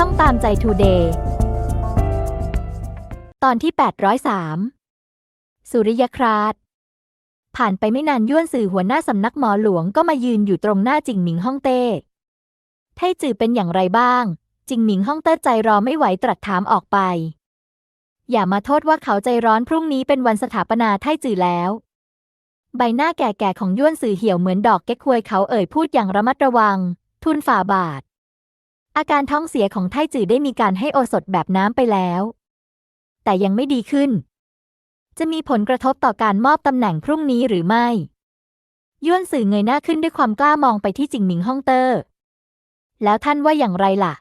ช่องตามใจทูเดย์ตอนที่ 803 สุริยคราชผ่านไปไม่นานย้วนสื่อหัวหน้าสำนักหมอหลวงก็มายืนอยู่ตรงหน้าจิงหมิงฮ่องเต้ไทจือเป็นอย่างไรบ้าง จิงหมิงฮ่องเต้ใจรอไม่ไหวตรัสถามออกไป อย่ามาโทษว่าเขาใจร้อนพรุ่งนี้เป็นวันสถาปนาไทจือแล้ว ใบหน้าแก่ๆของย้วนสื่อเหี่ยวเหมือนดอกเก๊กฮวยเขาเอ่ยพูดอย่างระมัดระวัง ทุนฝ่าบาท อาการท้องเสียของไทจือได้มีการให้โอสถแบบน้ำไปแล้ว แต่ยังไม่ดีขึ้น จะมีผลกระทบต่อการมอบตำแหน่งพรุ่งนี้หรือไม่ย้วนสื่อเงยหน้าขึ้นด้วยความกล้ามองไปที่จิงหมิงฮ่องเต้แล้วท่านว่าอย่างไรล่ะ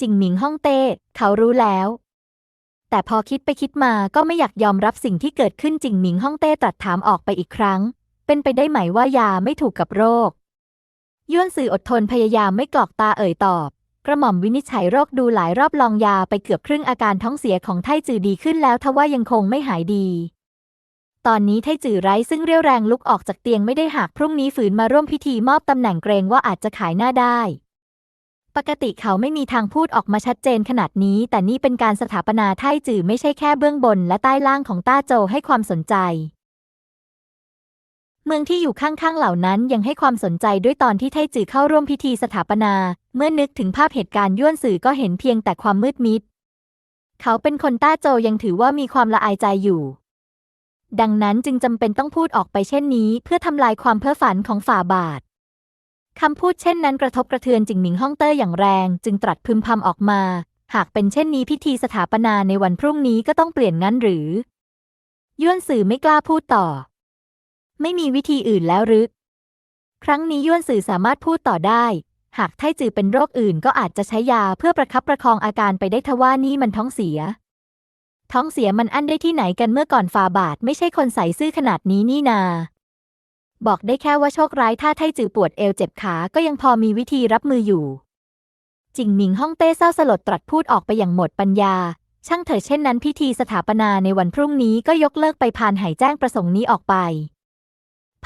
จิงหมิงฮ่องเต้เขารู้แล้ว แต่พอคิดไปคิดมาก็ไม่อยากยอมรับสิ่งที่เกิดขึ้นจิงหมิงฮ่องเต้ตรัสถามออกไปอีกครั้ง เป็นไปได้ไหมว่ายาไม่ถูกกับโรค ย้วนสื่ออดทนพยายามไม่กรอกตาเอ่ยตอบ กระหม่อมวินิจฉัยโรคดูหลายรอบลองยาไปเกือบครึ่งอาการท้องเสียของไทจือดีขึ้นแล้วทว่ายังคงไม่หายดี ตอนนี้ไทจือไร้ซึ่งเรี่ยวแรงลุกออกจากเตียงไม่ได้หากพรุ่งนี้ฝืนมาร่วมพิธีมอบตำแหน่งเกรงว่าอาจจะขายหน้าได้ ปกติเขาไม่มีทางพูดออกมาชัดเจนขนาดนี้ แต่นี่เป็นการสถาปนาไทจือไม่ใช่แค่เบื้องบน และใต้ล่างของต้าโจให้ความสนใจ เมืองที่อยู่ข้างๆเหล่านั้นยังให้ความสนใจด้วยตอนที่ไทจือเข้าร่วมพิธีสถาปนา เมื่อนึกถึงภาพเหตุการณ์ย้วนสื่อก็เห็นเพียงแต่ความมืดมิด เขาเป็นคนต้าโจยังถือว่ามีความละอายใจอยู่ ดังนั้นจึงจำเป็นต้องพูดออกไปเช่นนี้ เพื่อทำลายความเพ้อฝันของฝ่าบาทคำพูดเช่นนั้นกระทบกระเทือนจิงหมิงฮ่องเต้ยอย่างแรง จึงตรัสพึมพำออกมา หากเป็นเช่นนี้พิธีสถาปนาในวันพรุ่งนี้ก็ต้องเปลี่ยนงั้นหรือย้วนสื่อไม่กล้าพูดต่อ ไม่มีวิธีอื่นแล้วหรือ ครั้งนี้ย้วนสื่อสามารถพูดต่อได้ หากไทจือเป็นโรคอื่นก็อาจจะใช้ยาเพื่อประคับประคองอาการไปได้ทว่านี่มันท้องเสีย ท้องเสียมันอั้นได้ที่ไหนกันเมื่อก่อนฟาบาทไม่ใช่คนใส่ซื่อขนาดนี้นี่นา บอกได้แค่ว่าโชคร้ายถ้าไทจือปวดเอวเจ็บขาก็ยังพอมีวิธีรับมืออยู่ จิงหมิงฮ่องเต้เศร้าสลดตรัสพูดออกไปอย่างหมดปัญญาช่างเถิดเช่นนั้นพิธีสถาปนาในวันพรุ่งนี้ก็ยกเลิกไปพานไหแจ้งประสงค์นี้ออกไป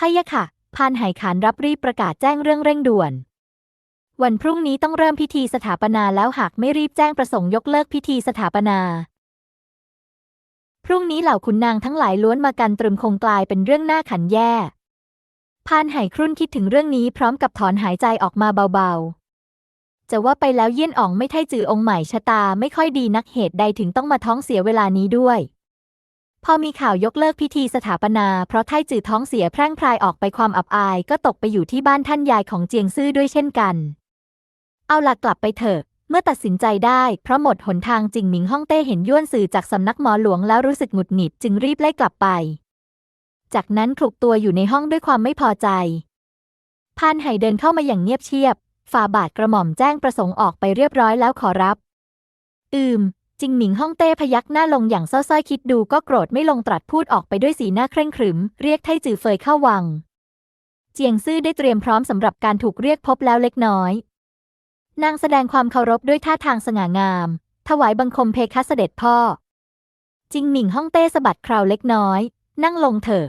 พะยะค่ะ พานไหขานรับรีบประกาศแจ้งเรื่องเร่งด่วน วันพรุ่งนี้ต้องเริ่มพิธีสถาปนาแล้วหากไม่รีบแจ้งประสงค์ยกเลิกพิธีสถาปนา พรุ่งนี้เหล่าขุนนางทั้งหลายล้วนมากันตรึมคงกลายเป็นเรื่องหน่าขันแย่ พานไหครุ่นคิดถึงเรื่องนี้พร้อมกับถอนหายใจออกมาเบาๆ จะว่าไปแล้วเยี่ยนอ่องไม่ไท่จือองค์ใหม่ชะตาไม่ค่อยดีนักเหตุใดถึงต้องมาท้องเสียเวลานี้ด้วย พอมีข่าวยกเลิกพิธีสถาปนา เพราะไทจื่อท้องเสียแพร่งพรายออกไปความอับอาย ก็ตกไปอยู่ที่บ้านท่านยายของเจียงซื่อด้วยเช่นกัน เอาล่ะกลับไปเถอะ เมื่อตัดสินใจได้ เพราะหมดหนทางจิงหมิงฮ่องเต้เห็นย้วนสื่อจากสำนักหมอหลวงแล้วรู้สึกหงุดหงิดจึงรีบไล่กลับไป จากนั้นคลุกตัวอยู่ในห้องด้วยความไม่พอใจพานไห่เดินเข้ามาอย่างเงียบเชียบฝ่าบาทกระหม่อมแจ้งประสงค์ออกไปเรียบร้อยแล้วขอรับ อืม จิงหมิงฮ่องเต้พยักหน้าลงอย่างเศร้าๆคิดดูก็โกรธไม่ลงตรัสพูดออกไปด้วยสีหน้าเคร่งขรึม เรียกไทจือเฟยเข้าวัง เจียงซื่อได้เตรียมพร้อมสำหรับการถูกเรียกพบแล้วเล็กน้อย นางแสดงความเคารพด้วยท่าทางสง่างาม ถวายบังคมเพคะเสด็จพ่อ จิงหมิงฮ่องเต้สะบัดคราวเล็กน้อย นั่งลงเถอะ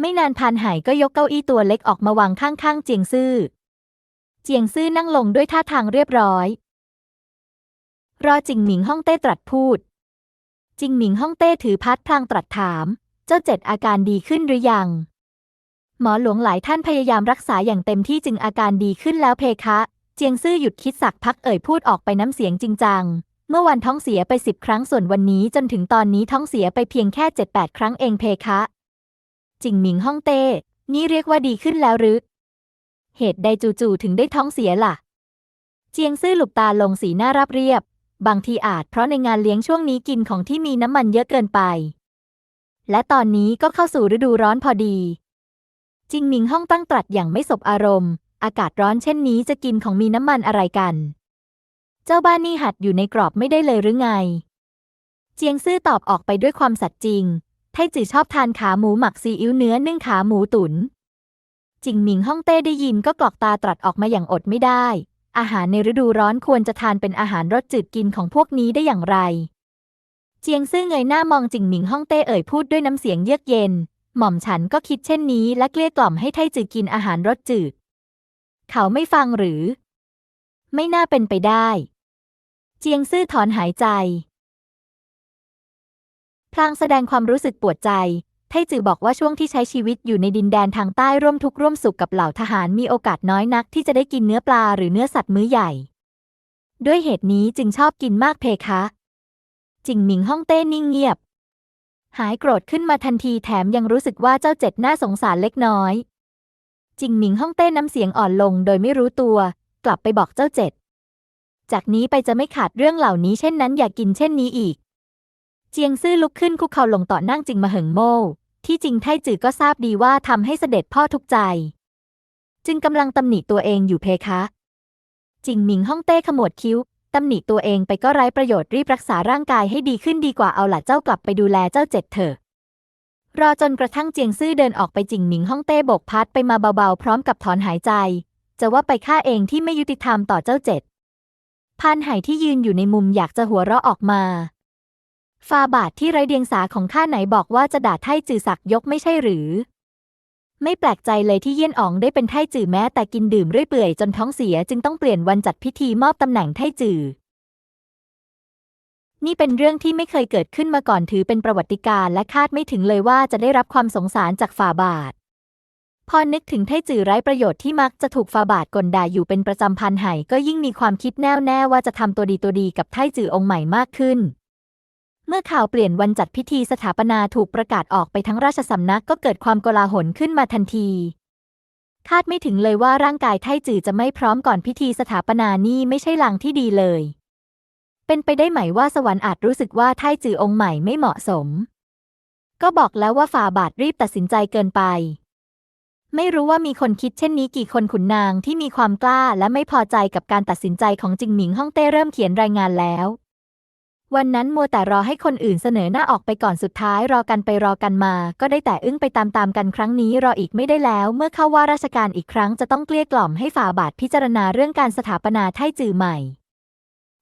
ไม่นานพานไหก็ยกเก้าอี้ตัวเล็กออกมาวางข้างๆเจียงซื่อ เจียงซื่อนั่งลงด้วยท่าทางเรียบร้อย รอจิงหมิงฮ่องเต้ตรัสพูด จิงหมิงฮ่องเต้ถือพัดพลางตรัสถาม เจ้าเจ็ดอาการดีขึ้นหรือยัง หมอหลวงหลายท่านพยายามรักษาอย่างเต็มที่จึงอาการดีขึ้นแล้วเพคะ เจียงซื่อหยุดคิดสักพักเอ่ยพูดออกไปน้ำเสียงจริงจัง เมื่อวันท้องเสียไปสิบครั้งส่วนวันนี้จนถึงตอนนี้ท้องเสียไปเพียงแค่เจ็ดแปดครั้งเองเพคะ จิงหมิงฮ่องเต้ นี่เรียกว่าดีขึ้นแล้วหรือ เหตุใดจู่ๆถึงได้ท้องเสียล่ะ เจียงซื่อหลุบตาลงสีหน้าราบเรียบ บางทีอาจเพราะในงานเลี้ยงช่วงนี้กินของที่มีน้ำมันเยอะเกินไป และตอนนี้ก็เข้าสู่ฤดูร้อนพอดี จิงหมิงฮ่องตั้งตรัสอย่างไม่สบอารมณ์ อากาศร้อนเช่นนี้จะกินของมีน้ำมันอะไรกัน เจ้าบ้านนี่หัดอยู่ในกรอบไม่ได้เลยหรือไง เจียงซื่อตอบออกไปด้วยความสัตย์จริง ไทจือชอบทานขาหมูหมักซีอิ๊วเนื้อนึ่งขาหมูตุนจิงหมิงฮ่องเต้ได้ยินก็กรอกตาตรัสออกมาอย่างอดไม่ได้ อาหารในฤดูร้อนควรจะทานเป็นอาหารรสจืดกินของพวกนี้ได้อย่างไร เจียงซื่อเงยหน้ามองจิงหมิงฮ่องเต้เอ่ยพูดด้วยน้ำเสียงเยือกเย็น หม่อมฉันก็คิดเช่นนี้และเกลี้ยกล่อมให้ไทจือกินอาหารรสจืด เขาไม่ฟังหรือ ไม่น่าเป็นไปได้ เจียงซื่อถอนหายใจ พลางแสดงความรู้สึกปวดใจ ไทจือบอกว่าช่วงที่ใช้ชีวิตอยู่ในดินแดนทางใต้ร่วมทุกข์ร่วมสุขกับเหล่าทหารมีโอกาสน้อยนักที่จะได้กินเนื้อปลาหรือเนื้อสัตว์มื้อใหญ่ ด้วยเหตุนี้จึงชอบกินมากเพคะจิงหมิงฮ่องเต้นิ่งเงียบ หายโกรธขึ้นมาทันทีแถมยังรู้สึกว่าเจ้าเจ็ดน่าสงสารเล็กน้อยจิงหมิงฮ่องเต้น้ำเสียงอ่อนลงโดยไม่รู้ตัว กลับไปบอกเจ้าเจ็ด จากนี้ไปจะไม่ขาดเรื่องเหล่านี้เช่นนั้นอย่ากกินเช่นนี้อีก เจียงซื่อลุกขึ้นคุกเข่าลงต่อหนั่งจิงมาเหิงโม่ที่จริงไทจือก็ทราบดีว่าทำให้เสด็จพ่อทุกข์ใจ จึงกำลังตำหนิตัวเองอยู่เพคะจิงหมิงฮ่องเต้ขมวดคิ้วตำหนิตัวเองไปก็ไร้ประโยชน์รีบรักษาร่างกายให้ดีขึ้นดีกว่าเอาหล่ะเจ้ากลับไปดูแลเจ้าเจ็ดเถอะ รอจนกระทั่งเจียงซื่อเดินออกไปจิงหมิงฮ่องเต้บกพัดไปมาเบาๆ พร้อมกับถอนหายใจ จะว่าไปฆ่าเองที่ไม่ยุติธรรมต่อเจ้าเจ็ดพานไหที่ยืนอยู่ในมุมอยากจะหัวเราะออกมา ฟาบาทที่ไร้เดียงสาของข้าไหนบอกว่าจะด่าไท่จือสักยกไม่ใช่หรือ ไม่แปลกใจเลยที่เยี่ยนอ๋องได้เป็นไท่จือแม้แต่กินดื่มเรื่อยเปื่อยจนท้องเสียจึงต้องเปลี่ยนวันจัดพิธีมอบตำแหน่งไท่จือ นี่เป็นเรื่องที่ไม่เคยเกิดขึ้นมาก่อนถือเป็นประวัติการณ์และคาดไม่ถึงเลยว่าจะได้รับความสงสารจากฝ่าบาท พอนึกถึงไท่จือไร้ประโยชน์ที่มักจะถูกฝ่าบาทกลด่าอยู่เป็นประจำพันไหก็ยิ่งมีความคิดแน่วแน่ว่าจะทำตัวดีตัวดีกับไท่จือองค์ใหม่มากขึ้น เมื่อข่าวเปลี่ยนวันจัดพิธีสถาปนาถูกประกาศออกไปทั้งราชสำนักก็เกิดความโกลาหลขึ้นมาทันที คาดไม่ถึงเลยว่าร่างกายไทจือจะไม่พร้อมก่อนพิธีสถาปนานี่ไม่ใช่ลางที่ดีเลย เป็นไปได้ไหมว่าสวรรค์อาจรู้สึกว่าไทจือองค์ใหม่ไม่เหมาะสม ก็บอกแล้วว่าฝ่าบาทรีบตัดสินใจเกินไป ไม่รู้ว่ามีคนคิดเช่นนี้กี่คนขุนนางที่มีความกล้าและไม่พอใจกับการตัดสินใจของจิงหมิงฮ่องเต้เริ่มเขียนรายงานแล้ว วันนั้นมัวแต่รอให้คนอื่นเสนอหน้าออกไปก่อนสุดท้ายรอกันไปรอกันมา ก็ได้แต่อึ้งไปตามๆกันครั้งนี้รออีกไม่ได้แล้ว เมื่อเข้าว่าราชการอีกครั้งจะต้องเกลี้ยกล่อมให้ฝ่าบาทพิจารณาเรื่องการสถาปนาไทจือใหม่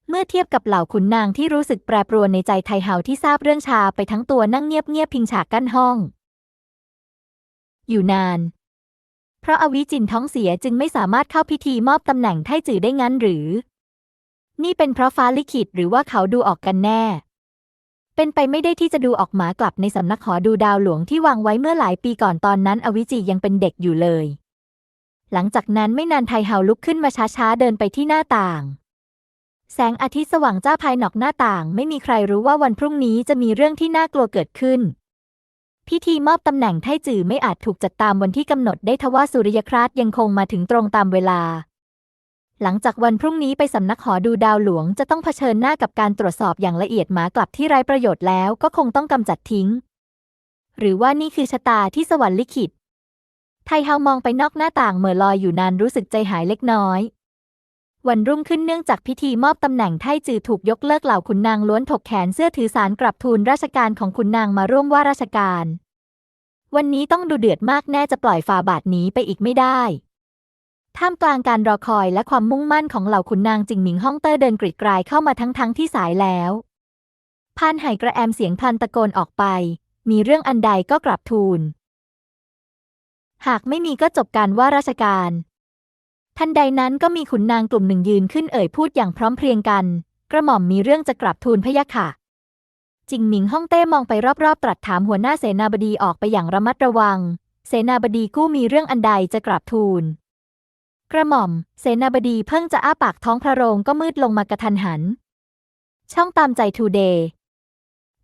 เมื่อเทียบกับเหล่าขุนนางที่รู้สึกแปรปรวนในใจไทเฮาที่ทราบเรื่องชาไปทั้งตัวนั่งเงียบๆพิงฉากกั้นห้อง อยู่นาน เพราะอวิจินท้องเสียจึงไม่สามารถเข้าพิธีมอบตำแหน่งไทจือได้งั้นหรือ นี่เป็นเพราะฟ้าลิขิตหรือว่าเขาดูออกกันแน่ เป็นไปไม่ได้ที่จะดูออกหมากลับในสำนักหอดูดาวหลวงที่วางไว้เมื่อหลายปีก่อนตอนนั้นอวิจิยังเป็นเด็กอยู่เลย หลังจากนั้นไม่นานไทเฮาลุกขึ้นมาช้าๆเดินไปที่หน้าต่าง แสงอาทิตย์สว่างจ้าภายนอกหน้าต่าง ไม่มีใครรู้ว่าวันพรุ่งนี้จะมีเรื่องที่น่ากลัวเกิดขึ้นพิธีมอบตำแหน่งไทจือไม่อาจถูกจัดตามวันที่กำหนดได้ทว่าสุริยคราสยังคงมาถึงตรงตามเวลา หลังจากวันพรุ่งนี้ไปสำนักหอดูดาวหลวงจะต้องเผชิญหน้ากับการตรวจสอบอย่างละเอียดหมากลับที่ไร้ประโยชน์แล้วก็คงต้องกำจัดทิ้ง หรือว่านี่คือชะตาที่สวรรค์ลิขิต ไทเฮามองไปนอกหน้าต่างเหม่อลอยอยู่นานรู้สึกใจหายเล็กน้อย วันรุ่งขึ้นเนื่องจากพิธีมอบตำแหน่งไทจือถูกยกเลิกเหล่าขุนนางล้วนถกแขนเสื้อถือสารกลับทูลราชการของขุนนางมาร่วมว่าราชการ วันนี้ต้องดูเดือดมากแน่จะปล่อยฝ่าบาทหนีไปอีกไม่ได้ ท่ามกลางการรอคอยและความมุ่งมั่นของเหล่าขุนนางจิงหมิงฮ่องเต้เดินกรีดกรายเข้ามาทั้งทั้งที่สายแล้วพานไห่กระแอมเสียงพลันตะโกนออกไป มีเรื่องอันใดก็กลับทูล หากไม่มีก็จบการว่าราชการ ทันใดนั้นก็มีขุนนางกลุ่มหนึ่งยืนขึ้นเอ่ยพูดอย่างพร้อมเพรียงกัน กระหม่อมมีเรื่องจะกลับทูลพะยะค่ะ จิงหมิงฮ่องเต้มองไปรอบๆ ตรัสถามหัวหน้าเสนาบดีออกไปอย่างระมัดระวัง เสนาบดีกู้มีเรื่องอันใดจะกราบทูล กระหม่อม เสนาบดีเพิ่งจะอ้าปากท้องพระโรงก็มืดลงมากระทันหัน ช่องตามใจทูเดย์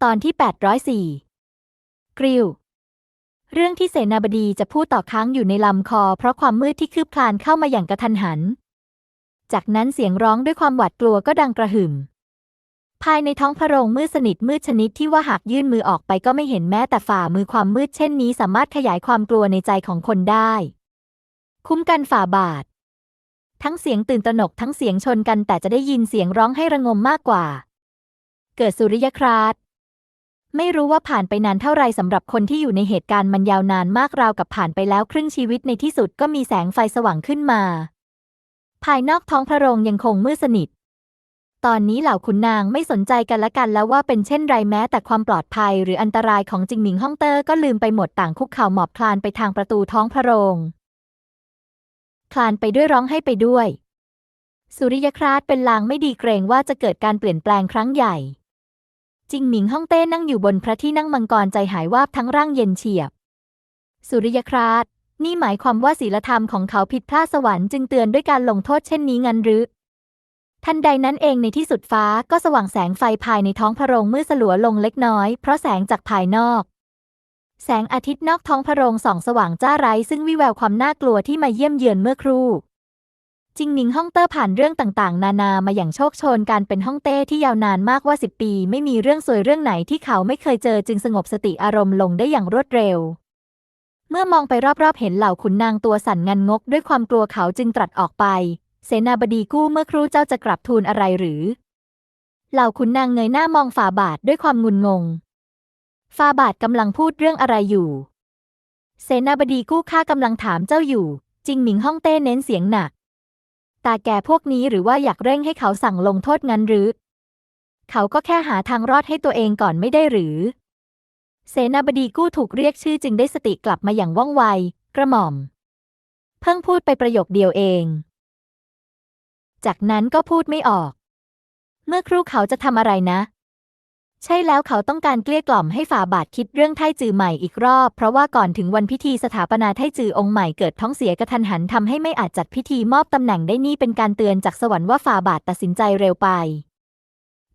ตอนที่ 804 กริวเรื่องที่เสนาบดีจะพูดต่อค้างอยู่ในลำคอ เพราะความมืดที่คืบคลานเข้ามาอย่างกระทันหัน จากนั้นเสียงร้องด้วยความหวาดกลัวก็ดังกระหึ่ม ภายในท้องพระโรงมืดสนิทมืดชนิดที่ว่าหากยื่นมือออกไปก็ไม่เห็นแม้แต่ฝ่ามือความมืดเช่นนี้สามารถขยายความกลัวในใจของคนได้ คุ้มกันฝ่าบาท ทั้งเสียงตื่นตระหนกทั้งเสียงชนกันแต่จะได้ยินเสียงร้องให้ระงมมากกว่า เกิดสุริยคราสไม่รู้ว่าผ่านไปนานเท่าไรสำหรับคนที่อยู่ในเหตุการณ์มันยาวนานมากราวกับผ่านไปแล้วครึ่งชีวิตในที่สุดก็มีแสงไฟสว่างขึ้นมา ภายนอกท้องพระโรงยังคงมืดสนิท ตอนนี้เหล่าขุนนางไม่สนใจกันละกันแล้วว่าเป็นเช่นไรแม้ แต่ความปลอดภัยหรืออันตรายของจิงหมิงฮ่องเตอร์ก็ลืมไปหมดต่างคุกเข่าหมอบคลานไปทางประตูท้องพระโรง คลานไปด้วยร้องให้ไปด้วย สุริยคราสเป็นลางไม่ดีเกรงว่าจะเกิดการเปลี่ยนแปลงครั้งใหญ่ จิงหมิงฮ่องเต้นั่งอยู่บนพระที่นั่งมังกรใจหายวาบทั้งร่างเย็นเฉียบ สุริยคราสนี่หมายความว่าศีลธรรมของเขาผิดพลาดสวรรค์จึงเตือนด้วยการลงโทษเช่นนี้งันหรือทันใดนั้นเองในที่สุดฟ้าก็สว่างแสงไฟภายในท้องพระโรงมืดสลัวลงเล็กน้อยเพราะแสงจากภายนอก แสงอาทิตย์นอกท้องพระโรงส่องสว่างจ้าไร้ซึ่งวิแววความน่ากลัวที่มาเยี่ยมเยือนเมื่อครู่จิงหนิงฮ่องเต้ผ่านเรื่องต่างๆ นานามาอย่างโชคชนการเป็นฮ่องเต้ที่ยาวนานมากว่าสิบปี ไม่มีเรื่องสวยเรื่องไหนที่เขาไม่เคยเจอจึงสงบสติอารมณ์ลงได้อย่างรวดเร็ว เมื่อมองไปรอบๆ เห็นเหล่าขุนนางตัวสั่นงันงก ด้วยความกลัวเขาจึงตรัสออกไป เสนาบดีกู้เมื่อครู่เจ้าจะกลับทูลอะไรหรือ เหล่าขุนนางเงยหน้ามองฝ่าบาทด้วยความงุนงง ฝ่าบาทกำลังพูดเรื่องอะไรอยู่ เสนาบดีกู้ข้ากำลังถามเจ้าอยู่จิงหมิงฮ่องเต้เน้นเสียงหนัก ตาแก่พวกนี้หรือว่าอยากเร่งให้เขาสั่งลงโทษงั้นหรือ เขาก็แค่หาทางรอดให้ตัวเองก่อนไม่ได้หรือ เสนาบดีกู้ถูกเรียกชื่อจึงได้สติกลับมาอย่างว่องไว กระหม่อม เพิ่งพูดไปประโยคเดียวเอง จากนั้นก็พูดไม่ออก เมื่อครู่เขาจะทำอะไรนะ ใช่แล้วเขาต้องการเกลี้ยกล่อมให้ฝ่าบาทคิดเรื่องไทจือใหม่อีกรอบ เพราะว่าก่อนถึงวันพิธีสถาปนาไทจือองค์ใหม่เกิดท้องเสียกระทันหันทำให้ไม่อาจจัดพิธีมอบตำแหน่งได้นี่เป็นการเตือนจากสวรรค์ว่าฝ่าบาทตัดสินใจเร็วไป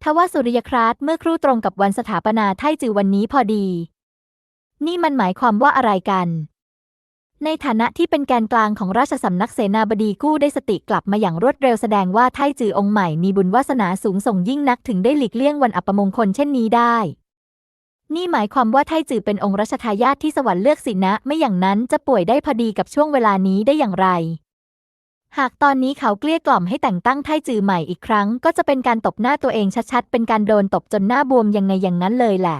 ทว่าสุริยคราสเมื่อครู่ตรงกับวันสถาปนาไทจือวันนี้พอดี นี่มันหมายความว่าอะไรกัน ในฐานะที่เป็นแกนกลางของราชสำนักเสนาบดีกู้ได้สติกลับมาอย่างรวดเร็วแสดงว่าไทจือองค์ใหม่มีบุญวาสนาสูงส่งยิ่งนักถึงได้หลีกเลี่ยงวันอัปมงคลเช่นนี้ได้ นี่หมายความว่าไทจือเป็นองค์รัชทายาทที่สวรรค์เลือกสินะ ไม่อย่างนั้นจะป่วยได้พอดีกับช่วงเวลานี้ได้อย่างไร หากตอนนี้เขาเกลี้ยกล่อมให้แต่งตั้งไทจือใหม่อีกครั้ง ก็จะเป็นการตบหน้าตัวเองชัดๆ เป็นการโดนตบจนหน้าบวมยังไงอย่างนั้นเลยแหละ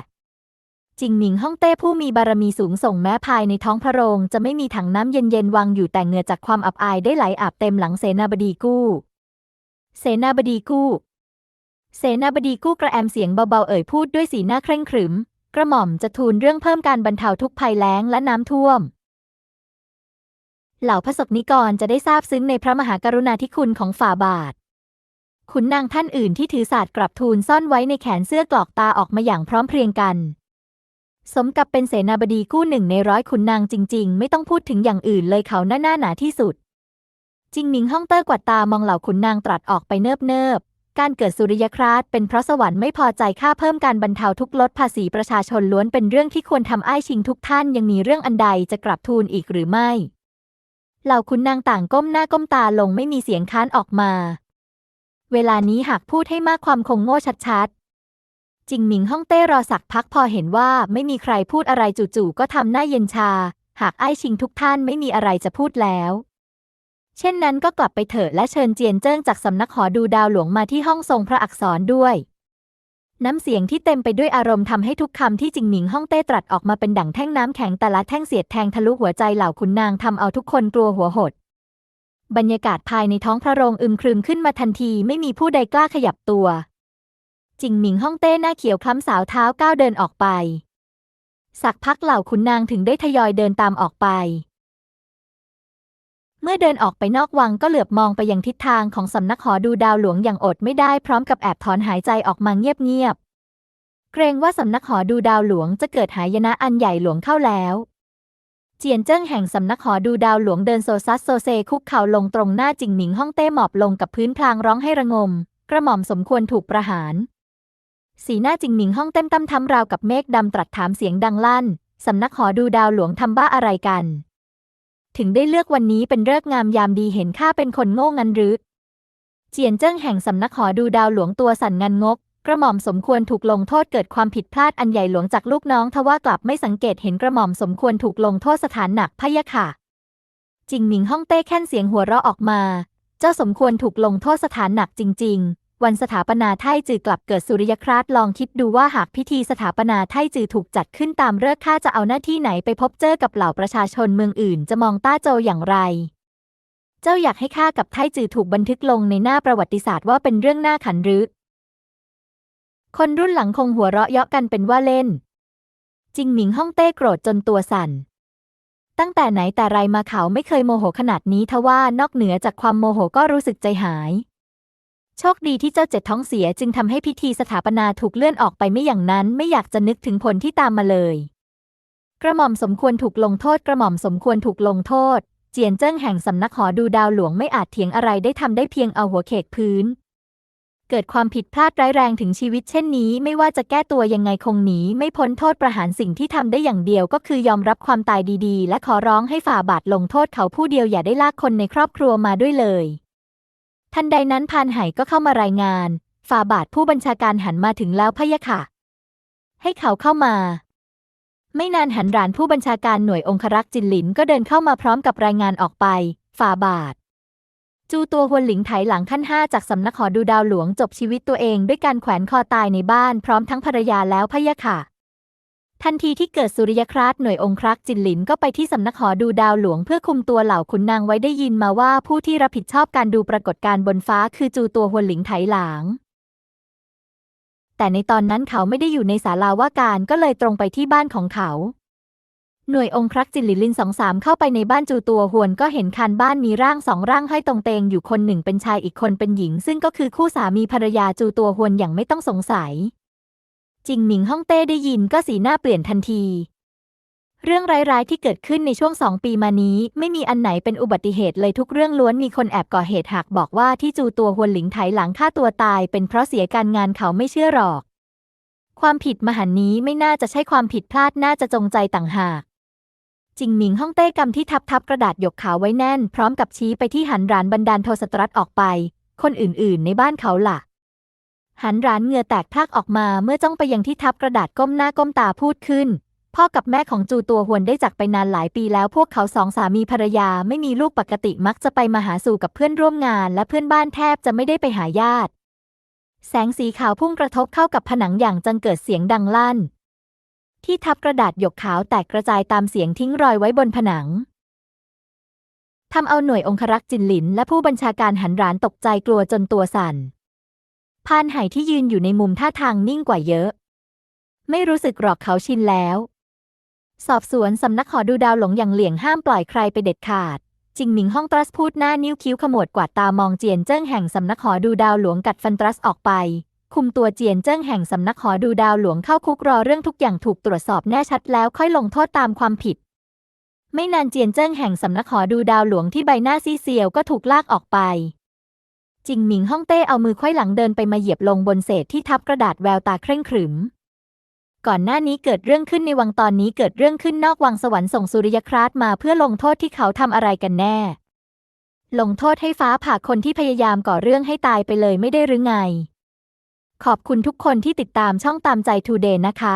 จิงหนิงฮ่องเต้ผู้มีบารมีสูงส่งแม้ภายในท้องพระโรง จะไม่มีถังน้ำเย็นๆวางอยู่แต่เหงื่อจากความอับอายได้ไหลอาบเต็มหลังเสนาบดีกู้ เสนาบดีกู้ เสนาบดีกู้กระแอมเสียงเบาๆเอ่ยพูดด้วยสีหน้าเคร่งขรึม กระหม่อมจะทูลเรื่องเพิ่มการบรรเทาทุกภัยแล้งและน้ำท่วม เหล่าพระสกนิกรจะได้ทราบซึ้งในพระมหากรุณาธิคุณของฝ่าบาทขุนนางท่านอื่นที่ถือศาสตร์กลับทูลซ่อนไว้ในแขนเสื้อกลอกตาออกมาอย่างพร้อมเพรียงกัน สมกับเป็นเสนาบดีกู้หนึ่งในร้อยขุนนางจริง ๆ ไม่ต้องพูดถึงอย่างอื่นเลยเขาหน้าหน้าหนาที่สุด จิงหมิงฮ่องเต้กวาดตามองเหล่าขุนนางตรัสออกไปเนิบเนิบการเกิดสุริยคราสเป็นเพราะสวรรค์ไม่พอใจค่าเพิ่มการบรรเทาทุกข์ลดภาษีประชาชนล้วนเป็นเรื่องที่ควรทำอ้ายชิงทุกท่านยังมีเรื่องอันใดจะกลับทูลอีกหรือไม่ เหล่าขุนนางต่างก้มหน้าก้มตาลงไม่มีเสียงค้านออกมา เวลานี้หากพูดให้มากความคงโง่ชัด จิงหมิงฮ่องเต้รอสักพักพอเห็นว่าไม่มีใครพูดอะไรจู่ๆก็ทำหน้าเย็นชา หากไอ้ชิงทุกท่านไม่มีอะไรจะพูดแล้ว เช่นนั้นก็กลับไปเถิดและเชิญเจียนเจิ้งจากสำนักหอดูดาวหลวงมาที่ห้องทรงพระอักษรด้วย น้ำเสียงที่เต็มไปด้วยอารมณ์ทำให้ทุกคำที่จิงหมิงฮ่องเต้ตรัสออกมาเป็นดั่งแท่งน้ำแข็งแต่ละแท่งเสียดแทงทะลุหัวใจเหล่าขุนนางทำเอาทุกคนกลัวหัวหด บรรยากาศภายในท้องพระโรงอึมครึมขึ้นมาทันทีไม่มีผู้ใดกล้าขยับตัว จิงหมิงฮ่องเต้หน้าเขียวคล้ำสาวเท้าก้าวเดินออกไป สักพักเหล่าขุนนางถึงได้ทยอยเดินตามออกไป เมื่อเดินออกไปนอกวังก็เหลือบมองไปยังทิศทางของสำนักหอดูดาวหลวงอย่างอดไม่ได้พร้อมกับแอบถอนหายใจออกมาเงียบๆ เกรงว่าสำนักหอดูดาวหลวงจะเกิดหายนะอันใหญ่หลวงเข้าแล้วเจียนเจิ้งแห่งสำนักหอดูดาวหลวงเดินโซซัสโซเซคุกเข่าลงตรงหน้าจิงหมิงฮ่องเต้หมอบลงกับพื้นพลางร้องให้ระงม กระหม่อมสมควรถูกประหาร สีหน้าจิงหมิงฮ่องเต้มตั้มทำราวกับเมฆดำตรัสถามเสียงดังลั่น สำนักหอดูดาวหลวงทำบ้าอะไรกัน ถึงได้เลือกวันนี้เป็นฤกษ์งามยามดีเห็นข้าเป็นคนโง่งันหรือ เจียนเจิ้งแห่งสำนักหอดูดาวหลวงตัวสั่นงันงก กระหม่อมสมควรถูกลงโทษเกิดความผิดพลาดอันใหญ่หลวงจากลูกน้องทว่ากลับไม่สังเกตเห็นกระหม่อมสมควรถูกลงโทษสถานหนักพะยะค่ะ จิงหมิงฮ่องเต้แค่นเสียงหัวเราะออกมา เจ้าสมควรถูกลงโทษสถานหนักจริง ๆ วันสถาปนาไทจือกลับเกิดสุริยคราสลองคิดดูว่าหากพิธีสถาปนาไทจือถูกจัดขึ้นตามฤกษ์ข้าจะเอาหน้าที่ไหนไปพบเจอกับเหล่าประชาชนเมืองอื่นจะมองต้าโจอย่างไร เจ้าอยากให้ข้ากับไทจือถูกบันทึกลงในหน้าประวัติศาสตร์ว่าเป็นเรื่องน่าขันหรือคนรุ่นหลังคงหัวเราะเยาะกันเป็นว่าเล่น จิงหมิงฮ่องเต้โกรธจนตัวสั่น ตั้งแต่ไหนแต่ไรมาเขาไม่เคยโมโหขนาดนี้ทว่า นอกเหนือจากความโมโหก็รู้สึกใจหาย โชคดีที่เจ้าเจ็ดท้องเสียจึงทำให้พิธีสถาปนาถูกเลื่อนออกไปไม่อย่างนั้นไม่อยากจะนึกถึงผลที่ตามมาเลย กระหม่อมสมควรถูกลงโทษ กระหม่อมสมควรถูกลงโทษ เจียนเจิ้งแห่งสำนักหอดูดาวหลวงไม่อาจเถียงอะไรได้ทำได้เพียงเอาหัวเขกพื้น เกิดความผิดพลาดร้ายแรงถึงชีวิตเช่นนี้ ไม่ว่าจะแก้ตัวยังไงคงหนีไม่พ้นโทษประหารสิ่งที่ทำได้อย่างเดียวก็คือยอมรับความตายดีๆ และขอร้องให้ฝ่าบาทลงโทษเขาผู้เดียวอย่าได้ลากคนในครอบครัวมาด้วยเลย ทันใดนั้นพานไห่ก็เข้ามารายงาน ฝ่าบาทผู้บัญชาการหันมาถึงแล้วพะยะค่ะ ให้เขาเข้ามา ไม่นานหันหรานผู้บัญชาการหน่วยองครักษ์จินหลินก็เดินเข้ามาพร้อมกับรายงานออกไป ฝ่าบาท จูตัวฮวนหลิงไถหลังขั้นห้าจากสำนักหอดูดาวหลวงจบชีวิตตัวเองด้วยการแขวนคอตายในบ้านพร้อมทั้งภรรยาแล้วพะยะค่ะ ทันทีที่เกิดสุริยคราสหน่วยองครักษ์จินหลินก็ไปที่สำนักหอดูดาวหลวงเพื่อคุมตัวเหล่าขุนนางไว้ได้ยินมาว่าผู้ที่รับผิดชอบการดูปรากฏการณ์บนฟ้าคือจูตัวฮวนหลิงไถหลาง แต่ในตอนนั้นเขาไม่ได้อยู่ในศาลาว่าการก็เลยตรงไปที่บ้านของเขา หน่วยองครักษ์จินหลินลินสองสามเข้าไปในบ้านจูตัวหวนก็เห็นคานบ้านมีร่างสองร่างห้อยตรงเตงอยู่คนหนึ่งเป็นชายอีกคนเป็นหญิง ซึ่งก็คือคู่สามีภรรยาจูตัวหวนอย่างไม่ต้องสงสัย จิงหมิงฮ่องเต้ได้ยินก็สีหน้าเปลี่ยนทันที เรื่องร้ายๆที่เกิดขึ้นในช่วงสองปีมานี้ ไม่มีอันไหนเป็นอุบัติเหตุเลยทุกเรื่องล้วนมีคนแอบก่อเหตุหากบอกว่าที่จูตัวหวนหลิงไถหลังฆ่าตัวตาย เป็นเพราะเสียการงานเขาไม่เชื่อหรอก ความผิดมหันนี้ไม่น่าจะใช่ความผิดพลาดน่าจะจงใจต่างหากจิงหมิงฮ่องเต้กำที่ทับทับกระดาษหยกขาวไว้แน่น พร้อมกับชี้ไปที่หันรานบันดาลโทสตรัสออกไป คนอื่นๆ ในบ้านเขาล่ะ หันร้านเหงื่อแตกพรากออกมาเมื่อจ้องไปยังที่ทับกระดาษก้มหน้าก้มตาพูดขึ้น พ่อกับแม่ของจูตัวหวนได้จากไปนานหลายปีแล้วพวกเขาสองสามีภรรยาไม่มีลูกปกติมักจะไปมาหาสู่กับเพื่อนร่วมงาน และเพื่อนบ้านแทบจะไม่ได้ไปหาญาติ แสงสีขาวพุ่งกระทบเข้ากับผนังอย่างจังเกิดเสียงดังลั่น ที่ทับกระดาษหยกขาวแตกกระจายตามเสียงทิ้งรอยไว้บนผนังทำเอาหน่วยองครักษ์จินหลิน และผู้บัญชาการหันรานตกใจกลัวจนตัวสั่น พานไห่ที่ยืนอยู่ในมุมท่าทางนิ่งกว่าเยอะ ไม่รู้สึกหรอกเขาชินแล้ว สอบสวนสำนักหอดูดาวหลงอย่างเหลี่ยงห้ามปล่อยใครไปเด็ดขาดจิงหมิงฮ่องตรัสพูดหน้านิ้วคิ้วขมวดกวาดตามองเจียนเจิ้งแห่งสำนักหอดูดาวหลวงกัดฟันตรัสออกไป คุมตัวเจียนเจิ้งแห่งสำนักหอดูดาวหลวงเข้าคุกรอเรื่องทุกอย่างถูกตรวจสอบแน่ชัดแล้วค่อยลงโทษตามความผิด ไม่นานเจียนเจิ้งแห่งสำนักหอดูดาวหลวงที่ใบหน้าซีเซียวก็ถูกลากออกไป จิงหมิงฮ่องเต้เอามือไขว้หลังเดินไปมาเหยียบลงบนเศษที่ทับกระดาษแววตาเคร่งขรึม ก่อนหน้านี้เกิดเรื่องขึ้นในวังตอนนี้เกิดเรื่องขึ้นนอกวังสวรรค์ส่งสุริยคราสมาเพื่อลงโทษที่เขาทำอะไรกันแน่ ลงโทษให้ฟ้าผ่าคนที่พยายามก่อเรื่องให้ตายไปเลยไม่ได้หรือไง ขอบคุณทุกคนที่ติดตามช่องตามใจทูเดย์นะคะ